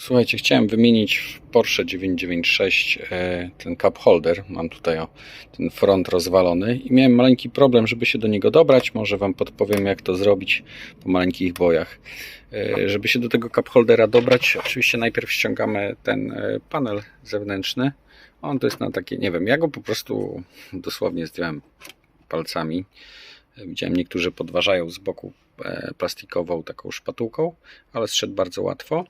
Słuchajcie, chciałem wymienić w Porsche 996 e, ten cup holder. Mam tutaj o, ten front rozwalony i miałem maleńki problem, żeby się do niego dobrać. Może Wam podpowiem, jak to zrobić po maleńkich bojach. E, Żeby się do tego cup holdera dobrać, oczywiście najpierw ściągamy ten e, panel zewnętrzny. On to jest na takie, nie wiem, ja go po prostu dosłownie zdjąłem palcami. Widziałem, niektórzy podważają z boku plastikową taką szpatułką, ale zszedł bardzo łatwo.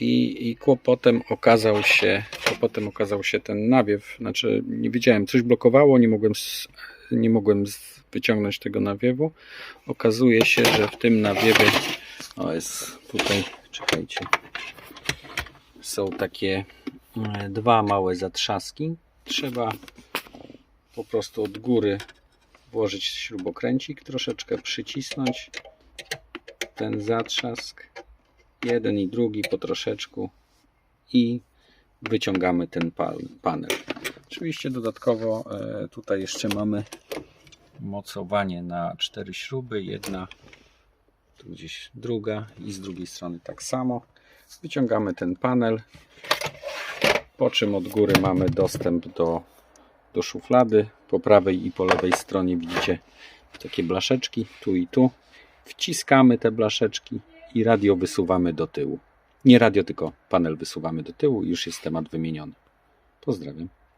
I, I kłopotem okazał się kłopotem okazał się ten nawiew. Znaczy nie wiedziałem, coś blokowało, nie mogłem, nie mogłem wyciągnąć tego nawiewu. Okazuje się, że w tym nawiewie o jest tutaj, czekajcie. Są takie e, dwa małe zatrzaski. Trzeba po prostu od góry włożyć śrubokręcik, troszeczkę przycisnąć ten zatrzask jeden i drugi po troszeczku i wyciągamy ten panel. Oczywiście dodatkowo e, tutaj jeszcze mamy mocowanie na cztery śruby, jedna, tu gdzieś druga i z drugiej strony tak samo. Wyciągamy ten panel, po czym od góry mamy dostęp do, do szuflady. Po prawej i po lewej stronie widzicie takie blaszeczki, tu i tu. Wciskamy te blaszeczki i radio wysuwamy do tyłu. Nie radio, tylko panel wysuwamy do tyłu już jest temat wymieniony. Pozdrawiam.